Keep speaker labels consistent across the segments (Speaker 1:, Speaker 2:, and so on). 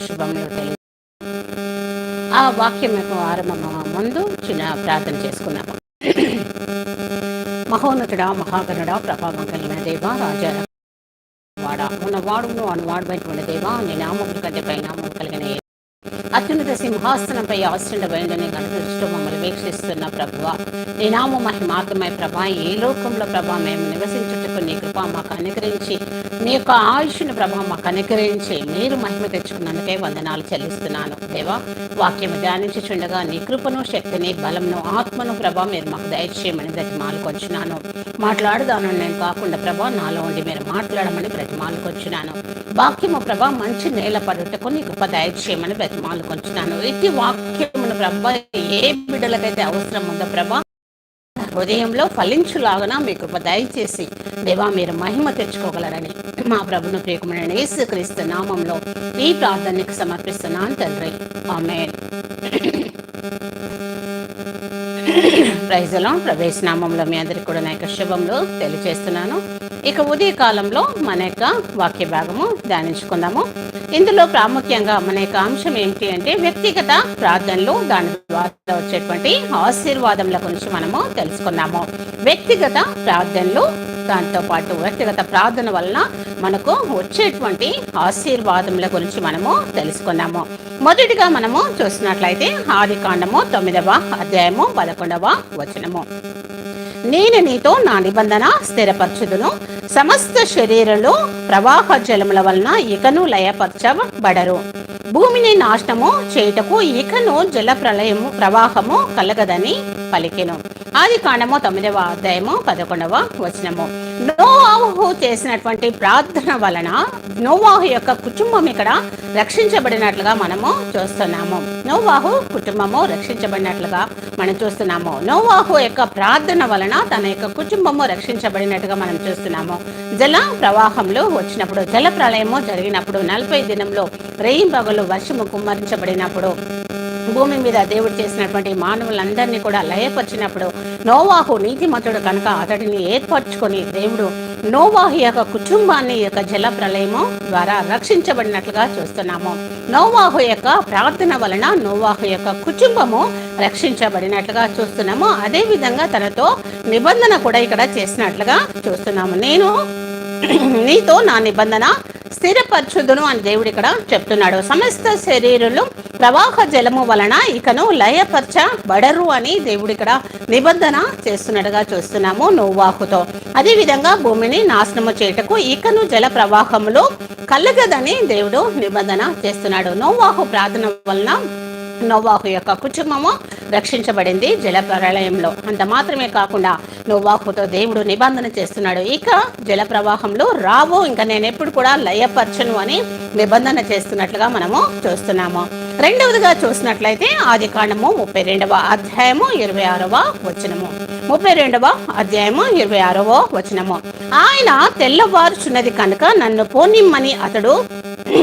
Speaker 1: శుభములు ఆ వాక్యం యొక్క ఆరంభం ముందు చిన్న ప్రార్థన చేసుకున్నాము మహోన్నతుడ మహాగణుడ ప్రభావం కలిగిన దేవ రాజా వాడ. ఉన్న అనువాడమైనటువంటి దేవ నీ నామములు కంటే పై నామం కలిగిన అత్యున్నత సింహాసనంపై ఆశ్చర్యమైన గణదృష్టి మమ్మల్ని వీక్షిస్తున్న ప్రభువ. నీ నామ మహిమాత్మయ ప్రభా ఏ లోకంలో ప్రభా మేము నివసించుటకు నీ కృప మాకు అనుగ్రహించి మీ యొక్క ఆయుష్ను ప్రభా మాకు అనుగ్రహించి మీరు మహిమ తెచ్చుకున్నందుకే వందనాలు చెల్లిస్తున్నాను. దేవా వాక్యము ధ్యానించుచుండగా నీ కృపను శక్తిని బలంను ఆత్మను ప్రభా మీరు మాకు దయచేయమని బ్రతిమాలకొచ్చినాను మాట్లాడదాను నేను కాకుండా ప్రభా నాలో ఉండి మీరు మాట్లాడమని బ్రతిమాలకొచ్చినాను వాక్యము ప్రభా మంచి నేల పడుటకు నీ కృప దయచేయమని బ్రతిమాలుకొచ్చున్నాను ఇట్టి వాక్యమును ప్రభ ఏ బిడ్డలకైతే అవసరం ఉందో ప్రభ హృదయంలో ఫలించులాగన మీ కృప దయచేసి దేవా మీరు మహిమ తెచ్చుకోగలరని మా ప్రభును ప్రియకుమైన యేసుక్రీస్తు నామంలో ఈ ప్రార్థనకు సమర్పిస్తున్నాను తండ్రి. ఆమె ప్రైజ్లో ప్రవేశనామంలో మీ అందరికి కూడా నా యొక్క శుభంలో తెలియజేస్తున్నాను. ఇక ఉదయ కాలంలో మన యొక్క వాక్య భాగము ధ్యానించుకుందాము. ఇందులో ప్రాముఖ్యంగా మన యొక్క అంశం ఏంటి అంటే వ్యక్తిగత ప్రార్థనలు దాని ద్వారా వచ్చేటువంటి ఆశీర్వాదముల గురించి మనము తెలుసుకున్నాము వ్యక్తిగత ప్రార్థనలు దాంతో పాటు వ్యక్తిగత ప్రార్థన వలన మనకు వచ్చేటువంటి ఆశీర్వాదముల గురించి మనము తెలుసుకున్నాము మొదటిగా మనము చూసినట్లయితే ఆది కాండము తొమ్మిదవ అధ్యాయము పదకొండవ వచనము. నేను నీతో నా నిబంధన స్థిరపరచుదును. సమస్త శరీరంలో ప్రవాహ జలముల వలన ఇకను లయపరచబడరు. భూమిని నాశనము చేయుటకు ఇకను జల ప్రళయము ప్రవాహము కలగదని పలికెను. ఆది కాండము తొమ్మిదవ అధ్యాయము పదకొండవ వచనము. నోవాహు చేసినటువంటి ప్రార్థన వలన నోవాహు యొక్క కుటుంబం ఇక్కడ రక్షించబడినట్లుగా మనము చూస్తున్నాము. నోవాహు కుటుంబము రక్షించబడినట్లుగా మనం చూస్తున్నాము. నోవాహు యొక్క ప్రార్థన వలన తన యొక్క కుటుంబము రక్షించబడినట్టుగా మనం చూస్తున్నాము. జల ప్రవాహంలో వచ్చినప్పుడు జల ప్రళయము జరిగినప్పుడు నలభై దినంలో రేయింబగలు వర్షము కుమ్మరించబడినప్పుడు భూమి మీద దేవుడు చేసినటువంటి మానవులందరినీ కూడా లయపరిచినప్పుడు నోవాహు నీతిమంతుడు కనుక అతడిని ఏర్పరచుకొని దేవుడు నోవాహు యొక్క కుటుంబాన్ని యొక్క జల ప్రళయము ద్వారా రక్షించబడినట్లుగా చూస్తున్నాము. నోవాహు యొక్క ప్రార్థన వలన నోవాహు యొక్క కుటుంబము రక్షించబడినట్లుగా చూస్తున్నాము. అదే విధంగా తనతో నిబంధన కూడా ఇక్కడ చేసినట్లుగా చూస్తున్నాము. నేను నీతో నా నిబంధన స్థిరపరచుదును అని దేవుడు ఇక్కడ చెప్తున్నాడు. సమస్త శరీరులు ప్రవాహ జలము వలన ఇకను లయపరచబడరు అని దేవుడు ఇక్కడ నిబంధన చేస్తున్నట్టుగా చూస్తున్నాము నోవాహుతో. అదే విధంగా భూమిని నాశనము చేయటకు ఇకను జల ప్రవాహములు కలగదని దేవుడు నిబంధన చేస్తున్నాడు. నోవాహు ప్రార్థన వలన నోవాహు యొక్క కుటుంబము రక్షించబడింది జల ప్రళయంలో అంత మాత్రమే కాకుండా నోవాహుతో దేవుడు నిబంధన చేస్తున్నాడు. ఇక జల ప్రవాహంలో రావు ఇంకా నేను ఎప్పుడు కూడా లయపరచను అని నిబంధన చేస్తున్నట్లుగా మనము చూస్తున్నాము. రెండవదిగా చూసినట్లయితే ఆది కాండము ముప్పై రెండవ అధ్యాయము ఇరవై ఆరవ వచనము. ముప్పై రెండవ అధ్యాయము ఇరవై ఆరవ వచనము. ఆయన తెల్లవారుచున్నది కనుక నన్ను పోనిమ్మని అతడు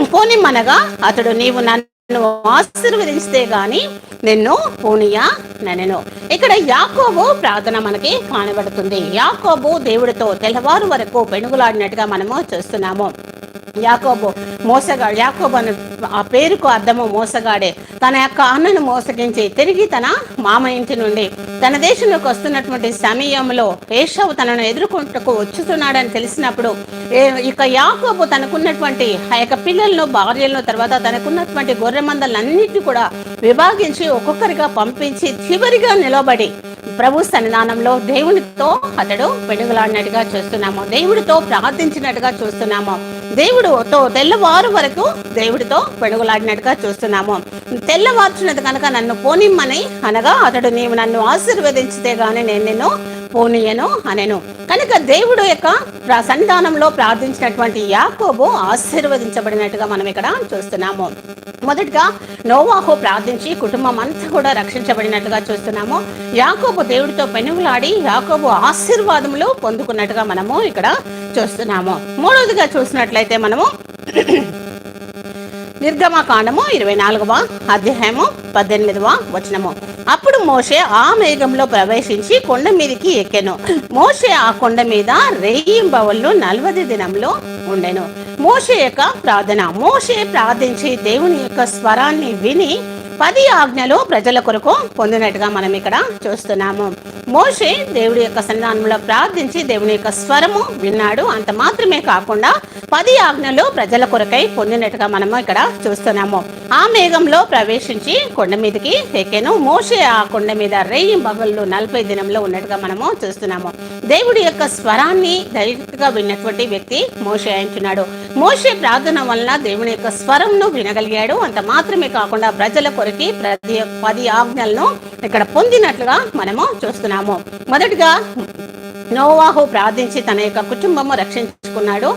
Speaker 1: పోనిమ్మనగా అతడు నీవు నన్ను నువ్వు ఆశీర్వదిస్తే గాని నిన్ను పూనియా ననెను. ఇక్కడ యాకోబు ప్రార్థన మనకి కానబడుతుంది. యాకోబు దేవుడితో తెల్లవారు వరకు పెనుగులాడినట్టుగా మనము చూస్తున్నాము. యాకోబు మోసగాడు. యాకోబు అని ఆ పేరుకు అర్థము మోసగాడే. తన యొక్క అన్నను మోసగించి తిరిగి తన మామ ఇంటి నుండి తన దేశంలోకి వస్తున్నటువంటి సమయంలో ఏషావు తనను ఎదుర్కొంటకు వచ్చుతున్నాడని తెలిసినప్పుడు ఇక యాకోబు తనకున్నటువంటి ఆ యొక్క పిల్లలను భార్యలను తర్వాత తనకున్నటువంటి గొర్రె మందలన్నింటినీ కూడా విభాగించి ఒక్కొక్కరిగా పంపించి చివరిగా నిలబడి ప్రభు సన్నిధానంలో దేవునితో అతడు పెనుగులాడినట్టుగా చూస్తున్నాము. దేవుడితో ప్రార్థించినట్టుగా చూస్తున్నాము. దేవుడుతో తెల్లవారు వరకు దేవుడితో పెనుగులాడినట్టుగా చూస్తున్నాము. తెల్లవార్చున్నది కనుక నన్ను పోనిమ్మని అనగా అతడు నీవు నన్ను ఆశీర్వదించితే గాని నేను నిన్ను పోనీయను అనెను. కనుక దేవుడు యొక్క సన్నిధానంలో ప్రార్థించినటువంటి యాకోబు ఆశీర్వదించబడినట్టుగా మనం ఇక్కడ చూస్తున్నాము. మొదటిగా నోవాహు ప్రార్థించి కుటుంబం అంతా కూడా రక్షించబడినట్టుగా చూస్తున్నాము. యాకోబు దేవుడితో పెనుగులాడి యాకోబు ఆశీర్వాదములు పొందుకున్నట్టుగా మనము ఇక్కడ చూస్తున్నాము. మూడవదిగా చూసినట్లయితే మనము నిర్గమకాండము ఇరవై నాలుగవ అధ్యాయము పద్దెనిమిదవ వచనము. అప్పుడు మోషే ఆ మేఘంలో ప్రవేశించి కొండ మీదకి ఎక్కెను. మోషే ఆ కొండ మీద రేయింబవళ్ళు నలవది దినంలో ఉండెను. మోషే యొక్క ప్రార్థన. మోషే ప్రార్థించి దేవుని యొక్క స్వరాన్ని విని పది ఆజ్ఞలు ప్రజల కొరకు పొందినట్టుగా మనం ఇక్కడ చూస్తున్నాము. మోషే దేవుడి యొక్క సన్నిధానంలో ప్రార్థించి దేవుని యొక్క స్వరము విన్నాడు. అంత మాత్రమే కాకుండా పది ఆజ్ఞలు ప్రజల కొరకై పొందినట్టుగా మనము ఇక్కడ చూస్తున్నాము. ఆ మేఘంలో ప్రవేశించి కొండ మీదకి ఎక్కాను. మోషే ఆ కొండ మీద రేయి బగళ్ళు నలభై దినంలో ఉన్నట్టుగా మనము చూస్తున్నాము. దేవుడి యొక్క స్వరాన్ని డైరెక్ట్ విన్నటువంటి వ్యక్తి మోషే అంటున్నాడు. మోషే ప్రార్థన వలన దేవుని యొక్క స్వరంను వినగలిగాడు. అంత మాత్రమే కాకుండా ప్రజల కొరకి ప్రతి పది ఆజ్ఞలను ఇక్కడ పొందినట్లుగా మనము చూస్తున్నాము. మొదటిగా నోవాహు ప్రార్థించి తన యొక్క కుటుంబము రక్షించుకున్నాడు.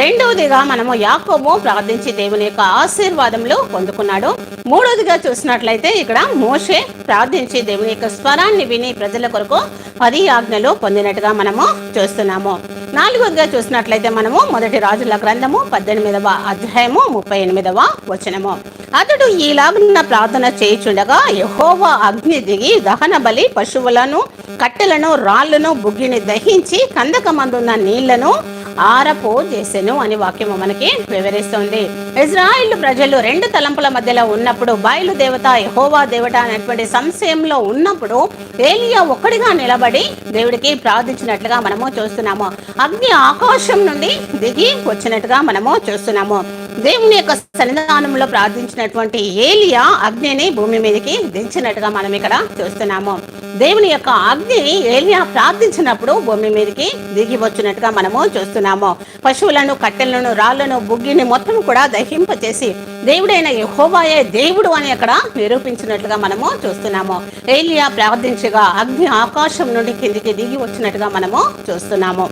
Speaker 1: రెండవదిగా మనము యాకోబు ప్రార్థించి దేవుని యొక్క ఆశీర్వాదములు పొందుకున్నాడు. మూడవదిగా చూసినట్లయితే ఇక్కడ మోషే ప్రార్థించి దేవుని యొక్క స్వరాన్ని విని ప్రజల కొరకు పది ఆజ్ఞలు పొందినట్టుగా మనము చూస్తున్నాము. నాలుగవదిగా చూసినట్లయితే మనము మొదటి రాజుల గ్రంథము పద్దెనిమిదవ అధ్యాయము ముప్పై ఎనిమిదవ వచనము. అతడు ఈలాగున్న ప్రార్థన చేయుచుండగా యహోవా అగ్ని దిగి దహన బలి పశువులను కట్టెలను రాళ్ళను బుగ్గిని దహించి కందకమందున్న నీళ్ళను ఆరపో చేసెను అని వాక్యము మనకి వివరిస్తుంది. ఇజ్రాయిల్ ప్రజలు రెండు తలంపుల మధ్యలో ఉన్నప్పుడు బయలు దేవత యహోవా దేవత అనేటువంటి సంశయంలో ఉన్నప్పుడు ఏలియా ఒక్కడిగా నిలబడి దేవుడికి ప్రార్థించినట్లుగా మనము చూస్తున్నాము. అగ్ని ఆకాశం నుండి దిగి వచ్చినట్టుగా మనము చూస్తున్నాము. దేవుని యొక్క సన్నిధానంలో ప్రార్థించినటువంటి ఏలియా అగ్నిని భూమి మీదకి దించినట్టుగా మనం ఇక్కడ చూస్తున్నాము. దేవుని యొక్క అగ్నిని ఏలియా ప్రార్థించినప్పుడు భూమి మీదకి దిగి వచ్చినట్టుగా మనము చూస్తున్నాము. పశువులను కట్టెలను రాళ్ళను బుగ్గిని మొత్తం కూడా దహింపచేసి దేవుడైన యెహోవాయే దేవుడు అని అక్కడ నిరూపించినట్లుగా మనము చూస్తున్నాము. ఏలియా ప్రార్థించగా అగ్ని ఆకాశం నుండి కిందికి దిగి వచ్చినట్టుగా మనము చూస్తున్నాము.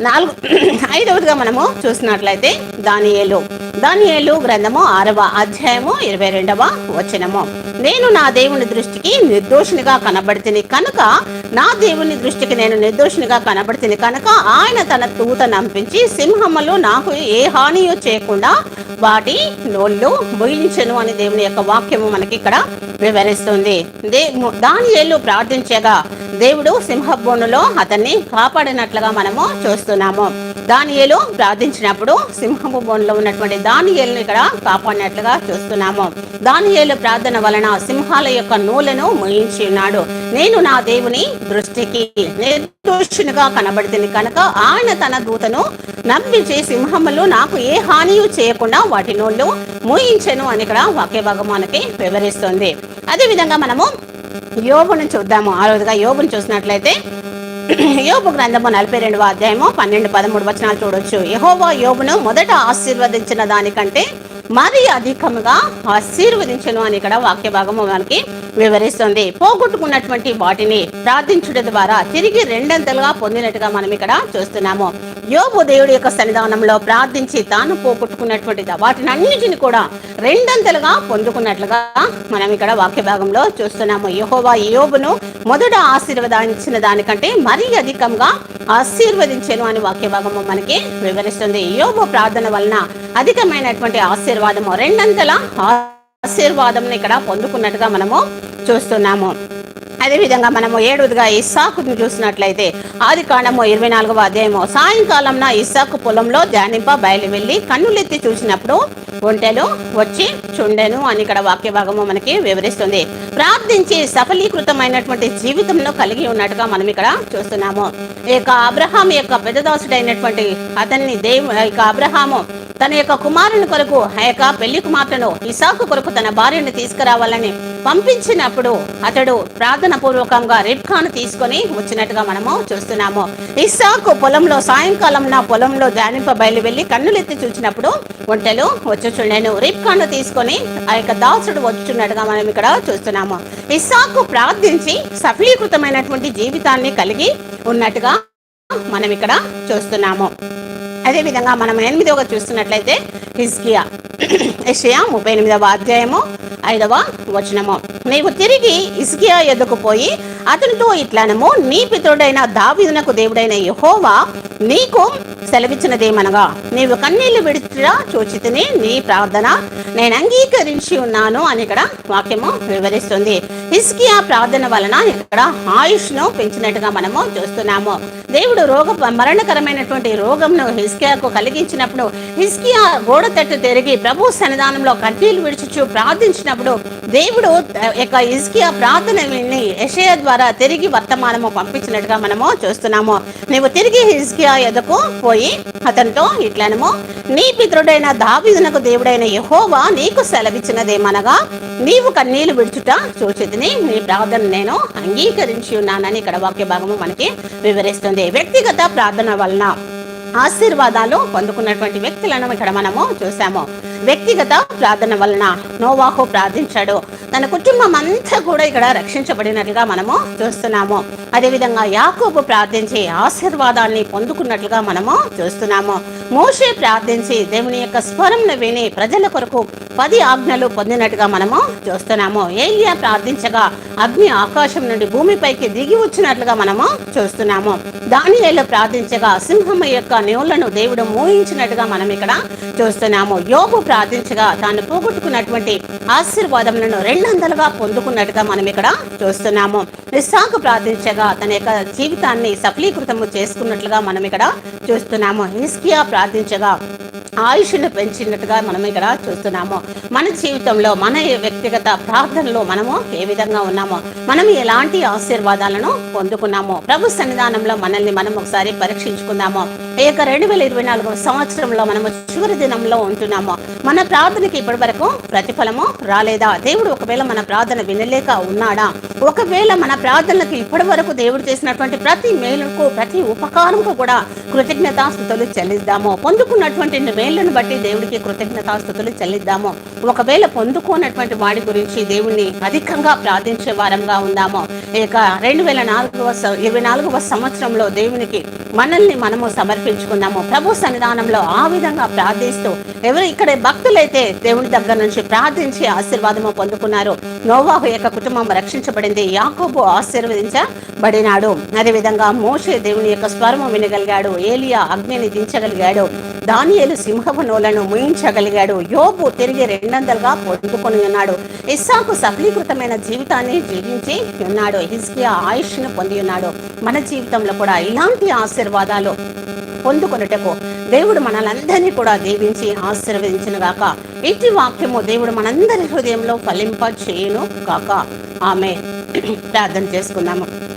Speaker 1: నాలుగు ఐదవదిగా మనము చూసినట్లయితే దానియేలు. దానియేలు గ్రంథము ఆరవ అధ్యాయము ఇరవై రెండవ వచనము. నేను నా దేవుని దృష్టికి నిర్దోషినిగా కనబడితిని కనుక నా దేవుని దృష్టికి నేను నిర్దోషినిగా కనబడితిని కనుక ఆయన తన తూత నంపించి సింహములు నాకు ఏ హానియో చేయకుండా వాటి నోళ్ళు బొయిలించను అని దేవుని యొక్క వాక్యము మనకి ఇక్కడ వివరిస్తుంది. దే ఏళ్ళు ప్రార్థించగా దేవుడు సింహబోనులో అతన్ని కాపాడినట్లుగా మనము చూస్తున్నాము. దానియేలు ప్రార్థించినప్పుడు సింహపు బోన్లో ఉన్నటువంటి దానియేలును ఇక్కడ కాపాడినట్లుగా చూస్తున్నాము. దానియేలు ప్రార్థన వలన నా సింహాల యొక్క నూలను మోయించి నేను నా దేవుని దృష్టికి నిర్దోషునిగా కనబడుతుంది కనుక ఆయన తన దూతను నమ్మించి సింహములు నాకు ఏ హానియు చేయకుండా వాటి నోళ్ళు మూయించెను అని ఇక్కడ వాక్య భాగం మనకి వివరిస్తుంది. అదే విధంగా మనము యోగును చూద్దాము. ఆ రోజుగా యోగును చూసినట్లయితే యోబు గ్రంథము నలభై రెండవ అధ్యాయము పన్నెండు పదమూడు వచనాలు చూడొచ్చు. యహోవా యోబును మొదట ఆశీర్వదించిన దానికంటే మరి అధికముగా ఆశీర్వదించను అని ఇక్కడ వాక్య భాగము మనకి వివరిస్తుంది. పోగొట్టుకున్నటువంటి వాటిని ప్రార్థించుట ద్వారా తిరిగి రెండంతలుగా పొందినట్టుగా మనం ఇక్కడ చూస్తున్నాము. యోబు దేవుడి యొక్క సన్నిధానంలో ప్రార్థించి తాను పోగొట్టుకున్నటువంటి వాటిని అన్నిటిని కూడా రెండంతలుగా పొందుకున్నట్లుగా మనం ఇక్కడ వాక్య భాగంలో చూస్తున్నాము. యహోవా యోబును మొదట ఆశీర్వదించిన దానికంటే మరీ అధికంగా ఆశీర్వదించాను అని వాక్య భాగము మనకి వివరిస్తుంది. యోబు ప్రార్థన వలన అధికమైనటువంటి ఆశీర్వాదము. రెండంతల ఆశీర్వాదం ఇక్కడ పొందుకున్నట్టుగా మనము చూస్తున్నాము. అదేవిధంగా మనము ఏడుదిగా ఇస్సాకును చూసినట్లయితే ఆది కాండము ఇరవై నాలుగవ అధ్యాయము సాయంకాలంన ఇస్సాకు పొలంలో ధ్యానింప బయలు వెళ్ళి కన్నులెత్తి చూసినప్పుడు ఒంటెలు వచ్చి చుండెను అని ఇక్కడ వాక్య భాగము మనకి వివరిస్తుంది. ప్రార్థించి సఫలీకృతమైనటువంటి జీవితంలో కలిగి ఉన్నట్టుగా మనం ఇక్కడ చూస్తున్నాము. ఈ యొక్క అబ్రహాం యొక్క పెద్దదాసుడైనటువంటి అతన్ని దేవు ఈ యొక్క అబ్రహాము తన యొక్క కుమారుని కొరకు ఆ యొక్క పెళ్ళి కుమార్తెను ఇసాకు కొరకు తన భార్యను తీసుకురావాలని పంపించినప్పుడు అతడు ప్రార్థన పూర్వకంగా రిబ్కాను తీసుకొని వచ్చినట్టుగా మనము చూస్తున్నాము. ఇసాకు పొలంలో సాయంకాలం నా పొలంలో ధ్యానింప బయలు వెళ్ళి కన్నులెత్తి చూచినప్పుడు ఒంటెలు వచ్చుచుండెను రిబ్కాను తీసుకొని ఆ యొక్క దాసుడు వచ్చుచున్నట్టుగా మనం ఇక్కడ చూస్తున్నాము. ఇసాకు ప్రార్థించి సఫలీకృతమైనటువంటి జీవితాన్ని కలిగి ఉన్నట్టుగా మనం ఇక్కడ చూస్తున్నాము. అదే విధంగా మనం ఎనిమిదవగా చూస్తున్నట్లయితే హిజ్కియా. యెషయా ముప్పై ఎనిమిదవ అధ్యాయము ఐదవ వచనము. నీవు తిరిగి ఇస్కియా ఎద్దుకు పోయి అతనితో ఇట్లనము నీ పితరుడైన దావీదునకు దేవుడైన యహోవా నీకు సెలవిచ్చినదేమనగా నీవు కన్నీళ్ళు విడిచిరా చూచితిని నీ ప్రార్థన నేను అంగీకరించి ఉన్నాను అని ఇక్కడ వాక్యము వివరిస్తుంది. హిస్కియా ప్రార్థన వలన ఇక్కడ ఆయుష్ను పెంచినట్టుగా మనము చూస్తున్నాము. దేవుడు రోగ మరణకరమైనటువంటి రోగంను హిస్కియాకు కలిగించినప్పుడు హిస్కియా గోడ తట్టు తిరిగి ప్రభు సన్నిధానంలో కన్నీళ్ళు విడిచుచు చేసినప్పుడు దేవుడు యొక్క హిస్కియా ప్రార్థన విని యషయ ద్వారా తిరిగి వర్తమానము పంపించినట్టుగా మనము చూస్తున్నాము. నీవు తిరిగి హిజ్కియా ఎదుకు పోయి అతనితో ఇట్లనము నీ పితృడైన దావిదునకు దేవుడైన యహోవా నీకు సెలవిచ్చినదేమనగా నీవు కన్నీళ్ళు విడుచుట చూచితిని నీ ప్రార్థన నేను అంగీకరించి ఉన్నానని ఇక్కడ వాక్య భాగము మనకి వివరిస్తుంది. వ్యక్తిగత ప్రార్థన వలన ఆశీర్వాదాలు పొందుకున్నటువంటి వ్యక్తులను ఇక్కడ మనము చూసాము వ్యక్తిగత ప్రార్థన వలన నోవాహు ప్రార్థించాడు. తన కుటుంబం అంతా కూడా ఇక్కడ రక్షించబడినట్లుగా మనము చూస్తున్నాము. అదేవిధంగా యాకోబు ప్రార్థించి ఆశీర్వాదాన్ని పొందుకున్నట్లుగా మనము చూస్తున్నాము. మోషే ప్రార్థించి దేవుని యొక్క స్వరంను విని ప్రజల కొరకు పది ఆజ్ఞలు పొందినట్టుగా మనము చూస్తున్నాము. ఏలియా ప్రార్థించగా అగ్ని ఆకాశం నుండి భూమిపైకి దిగి వచ్చినట్లుగా మనము చూస్తున్నాము. దానియేలు ప్రార్థించగా సింహం యొక్క నేవులను దేవుడు మోహించినట్టుగా మనం ఇక్కడ చూస్తున్నాము. యోగు ప్రార్థించగా తాను పోగొట్టుకున్నటువంటి ఆశీర్వాదములను రెండందలుగా పొందుకున్నట్టుగా మనం ఇక్కడ చూస్తున్నాము. నిస్సాకు ప్రార్థించగా తన యొక్క జీవితాన్ని సఫలీకృతము చేసుకున్నట్లుగా మనం ఇక్కడ చూస్తున్నాము. హిస్కియా ప్రార్థించగా ఆయుష్ను పెంచినట్టుగా మనం ఇక్కడ చూస్తున్నాము. మన జీవితంలో మన వ్యక్తిగత ప్రార్థనలో మనము ఏ విధంగా ఉన్నామో మనం ఎలాంటి ఆశీర్వాదాలను పొందుకున్నామో ప్రభు సన్నిధానంలో మనల్ని మనం ఒకసారి పరీక్షించుకుందాము. ఈ యొక్క రెండు వేల ఇరవై నాలుగవ సంవత్సరంలో మనము చివరి దినంలో ఉంటున్నాము. మన ప్రార్థనకి ఇప్పటి వరకు ప్రతిఫలము రాలేదా? దేవుడు ఒకవేళ మన ప్రార్థన వినలేక ఉన్నాడా? ఒకవేళ మన ప్రార్థనలకు ఇప్పటి వరకు దేవుడు చేసినటువంటి ప్రతి మేలుకు ప్రతి ఉపకారంకు కూడా కృతజ్ఞతాస్థుతులు చెల్లిద్దాము. పొందుకున్నటువంటి మేళ్ళను బట్టి దేవుడికి కృతజ్ఞతాస్థుతులు చెల్లిద్దాము. ఒకవేళ పొందుకోనటువంటి వాడి గురించి దేవుణ్ణి అధికంగా ప్రార్థించే వారంగా ఉందాము. ఇక రెండు వేల నాలుగవ ఇరవై నాలుగవ సంవత్సరంలో దేవునికి మనల్ని మనము సమర్పించుకున్నాము ప్రభు సన్నిధానంలో ఆ విధంగా ప్రార్థిస్తూ ఎవరు ఇక్కడ భక్తులైతే దేవుని దగ్గర నుంచి ప్రార్థించి ఆశీర్వాదము పొందుకున్నారు. నోవాహు యొక్క కుటుంబం రక్షించబడింది. యాకోబు ఆశీర్వదించబడినాడు. అదేవిధంగా మోషే దేవుని యొక్క స్వరము వినగలిగాడు. ఏలియా అగ్నిని దించగలిగాడు. దానియలు సింహపు నోలను ముయించగలిగాడు. యోబు తిరిగి రెండందలుగా పొందుకొని ఉన్నాడు. ఇస్సాకు సఫలీకృతమైన జీవితాన్ని జీవించి ఉన్నాడు. హిజ్కియా ఆయుష్ను పొంది ఉన్నాడు. మన జీవితంలో కూడా ఇలాంటి ఆశీర్వాదాలు పొందుకొనుటకు దేవుడు మనలందరినీ కూడా దీవించి ఆశీర్వదించిన గాక ఇటు వాక్యము దేవుడు మనందరి హృదయంలో ఫలింప చేయును గాక ఆమె ప్రార్థన చేసుకుందాము.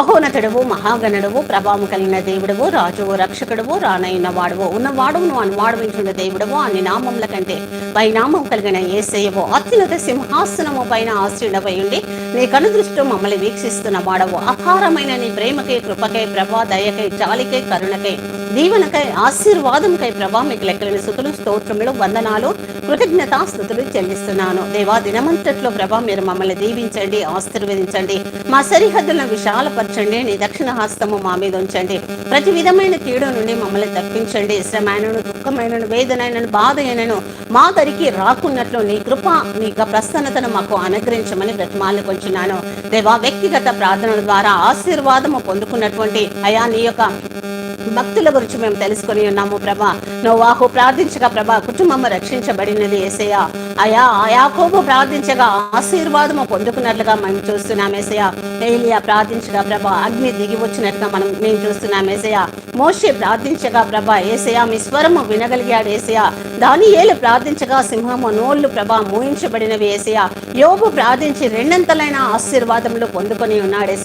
Speaker 1: మహోన్నతుడవు మహాగణుడవు ప్రభావం కలిగిన దేవుడవు రాజువు రక్షకుడవు రానైన వాడువు. ఉన్నవాడును అనువాడవించున్న దేవుడవు అన్ని నామముల కంటే పైనామం కలిగిన ఏసయ్యవు. అత్యున్నత సింహాసనము పైన ఆశ్రయుడవై ఉండి నీ కనుదృష్టి మమ్మల్ని వీక్షిస్తున్న వాడవు. అపారమైన నీ ప్రేమకై కృపకై ప్రభా దయకై జాలికై కరుణకై దీవెనకై ఆశీర్వాదంకై ప్రభా మీకు లెక్కలేని సుతులు స్తోత్రములు వందనాలు కృతజ్ఞత స్థుతులు చెల్లిస్తున్నాను. దేవా దినమంతట్లో ప్రభా మీరు మమ్మల్ని దీవించండి ఆశీర్వదించండి. మా సరిహద్దులను విశాలపరచ ఉంచండి నీ దక్షిణ హస్తము మా మీద ఉంచండి. ప్రతి విధమైన కీడు నుండి మమ్మల్ని తప్పించండి. శ్రమైనను దుఃఖమైనను వేదనైనను బాధ అయినను మా దరికి రాకున్నట్లు నీ కృప నీ యొక్క ప్రసన్నతను మాకు అనుగ్రహించమని బ్రతిమాలను కొంచున్నాను దేవా వ్యక్తిగత ప్రార్థనల ద్వారా ఆశీర్వాదము పొందుకున్నటువంటి అయా నీ యొక్క భక్తుల గురించి మేము తెలుసుకొని ఉన్నాము ప్రభా. నోవాహు ప్రార్థించగా ప్రభా కుటుంబం రక్షించబడినది ఏసయ్య. అయా యాకోబు ప్రార్థించగా ఆశీర్వాదము పొందుకున్నట్లుగా మేము చూస్తున్నాం ఏసయ్య. ఏలియా ప్రార్థించగా ప్రభా అగ్ని దిగి వచ్చినట్టుగా మనం మేము చూస్తున్నాం ఏసయ్య. మోషే ప్రార్థించగా ప్రభా ఏసయా మీ స్వరము వినగలిగాడు ఏసయా దాని ఏలు ప్రార్థించగా సింహము నోళ్ళు ప్రభా మూయించబడినవి ఏసయా యోగు ప్రార్థించి రెండంతలైన ఆశీర్వాదములు పొందుకొని ఉన్నాడు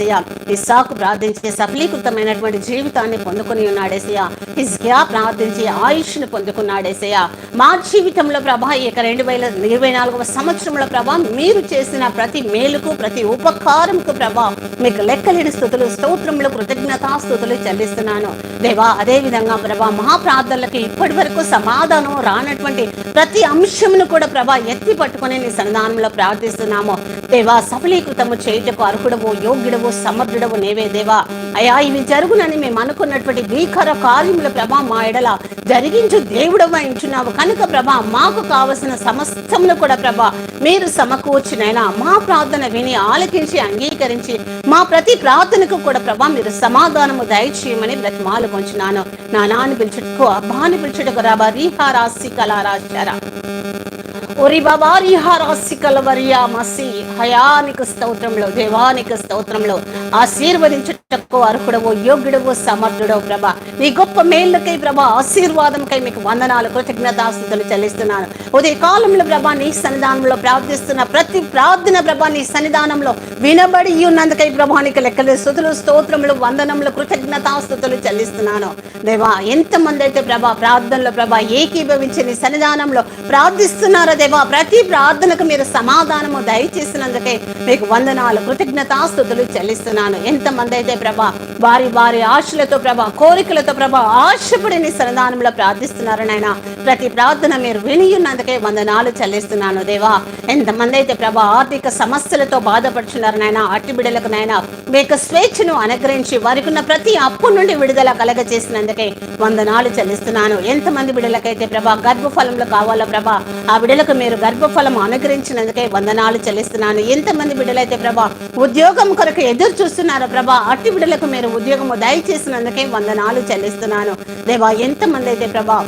Speaker 1: ఇస్సాకు ప్రార్థించి సఫలీకృతమైనటువంటి జీవితాన్ని పొందుకొని ఉన్నాడేసయ్య హిజ్కియా ప్రార్థించి ఆయుష్ను పొందుకున్నాడేసయ్య మా జీవితంలో ప్రభా ఇక రెండు వేల ఇరవై నాలుగవ సంవత్సరంలో ప్రభా మీరు చేసిన ప్రతి మేలుకు ప్రతి ఉపకారంకు ప్రభా మీకు లెక్కలేని స్థుతులు స్తోత్రములు కృతజ్ఞతా స్థుతులు చెల్లిస్తున్నాను. దేవా అదేవిధంగా ప్రభా మా ప్రార్థనలకు ఇప్పటి వరకు సమాధానం రానటువంటి ప్రతి అంశమును కూడా ప్రభా ఎత్తి పట్టుకుని నీ సన్నిధానంలో ప్రార్థిస్తున్నాము. దేవా సఫలీకృతము చేయుటకు అర్హుడవు యోగ్యుడవు సమర్థుడవు నేవే దేవా. అయా ఇవి జరుగునని మేము అనుకున్నటువంటి భీకర కార్యముల ప్రభా మా ఎడల జరిగించు దేవుడవు ఇంచున్నావు కనుక ప్రభా మాకు కావలసిన సమస్తమును కూడా ప్రభా మీరు సమకూర్చినైనా మా ప్రార్థన విని ఆలకించి అంగీకరించి మా ప్రతి ప్రార్థనకు కూడా ప్రభా మీరు సమాధానము దయచేయమని బ్రతిమాలు కొంచున్నాను నా అని పిలుచుటకు అబ్బాని పిలుచుటకు రాబా రీహారాసి కళారాచారా ఒరి బాబారి హారాసి కలవరియా మసి. హయానికి స్తోత్రంలో దేవానికి స్తోత్రంలో ఆశీర్వదించుటకు అర్హుడవు యోగ్యుడవు సమర్థుడవు ప్రభా. నీ గొప్ప మేళ్ళకై ప్రభా ఆశీర్వాదంకై మీకు వందనాలు కృతజ్ఞతాస్థుతులు చెల్లిస్తున్నాను. ఉదయ కాలంలో ప్రభ నీ సన్నిధానంలో ప్రార్థిస్తున్న ప్రతి ప్రార్థన ప్రభ నీ సన్నిధానంలో వినబడి ఉన్నందుకై ప్రభానికి లెక్కలు స్థుతులు స్తోత్రములు వందనములు కృతజ్ఞతాస్థుతులు చెల్లిస్తున్నాను. దేవా ఎంతమంది అయితే ప్రభా ప్రార్థనలో ప్రభా ఏకీభవించి నీ సన్నిధానంలో ప్రార్థిస్తున్నారో దేవా ప్రతి ప్రార్థనకు మీరు సమాధానము దయచేసినందుకే మీకు వందనాలు కృతజ్ఞతాస్తుతులు చెల్లిస్తున్నాను. ఎంతమంది అయితే ప్రభా వారి వారి ఆశలతో ప్రభా కోరికలతో ప్రభా ఆశపడిని సన్నిధానంలో ప్రార్థిస్తున్నారు నాయన. ప్రతి ప్రార్థన మీరు వినియున్నందుకే వందనాలు చెల్లిస్తున్నాను దేవా. ఎంతమంది అయితే ప్రభా ఆర్థిక సమస్యలతో బాధపడుచున్నారు నాయన అట్టి బిడ్డలకు నాయన మీ స్వేచ్ఛను అనుగ్రహించి వారికి ఉన్న ప్రతి అప్పు నుండి విడుదల కలగ చేసినందుకే వందనాలు చెల్లిస్తున్నాను. ఎంతమంది బిడ్డలకైతే ప్రభా గర్భఫలంలో కావాలో ప్రభా ఆ బిడ్డలకు మీరు గర్భఫలం అనుగ్రహించినందుకే వందనాలు చెల్లిస్తున్నాను. ఎంతమంది బిడ్డలైతే ప్రభా ఉద్యోగం కొరకు ఎదురు చూస్తున్నారో ప్రభా అట్టి బిడ్డలకు మీరు ఉద్యోగము దయచేసినందుకే వందనాలు చెల్లిస్తున్నాను. దేవా ఎంతమంది అయితే ప్రభా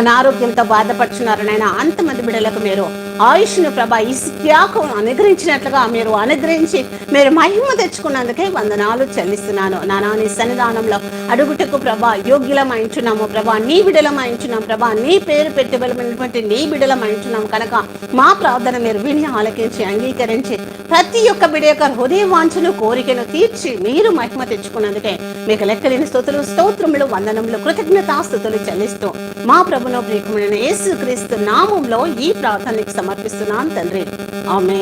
Speaker 1: అనారోగ్యంతో బాధపడుచున్నారు నాయన అంతమంది బిడ్డలకు మీరు ఆయుష్ను ప్రభా ఇస్యాకు అనుగ్రహించినట్లుగా మీరు అనుగ్రహించి మీరు మహిమ తెచ్చుకున్నందుకే వందనాలు చెల్లిస్తున్నాను. నానాని సన్నిధానంలో అడుగుటకు ప్రభా యోగ్యులమైంచున్నాము ప్రభా నీ బిడలమైంచున్నాం ప్రభా నీ పేరు పెట్టబలమైనటువంటి నీ బిడలమైంచున్నాం కనుక మా ప్రార్థన మీరు విని ఆలకించి అంగీకరించి ప్రతి ఒక్క బిడ యొక్క హృదయ వాంఛను కోరికను తీర్చి మీరు మహిమ తెచ్చుకున్నందుకే మీకు లెక్కలేని స్థుతులు స్తోత్రములు వందనములు కృతజ్ఞతాస్తుతులు చెల్లిస్తూ మా ప్రభును ప్రియకమైన యేసుక్రీస్తు నామంలో ఈ ప్రార్థనకి సమర్పిస్తున్నాను తండ్రి. ఆమె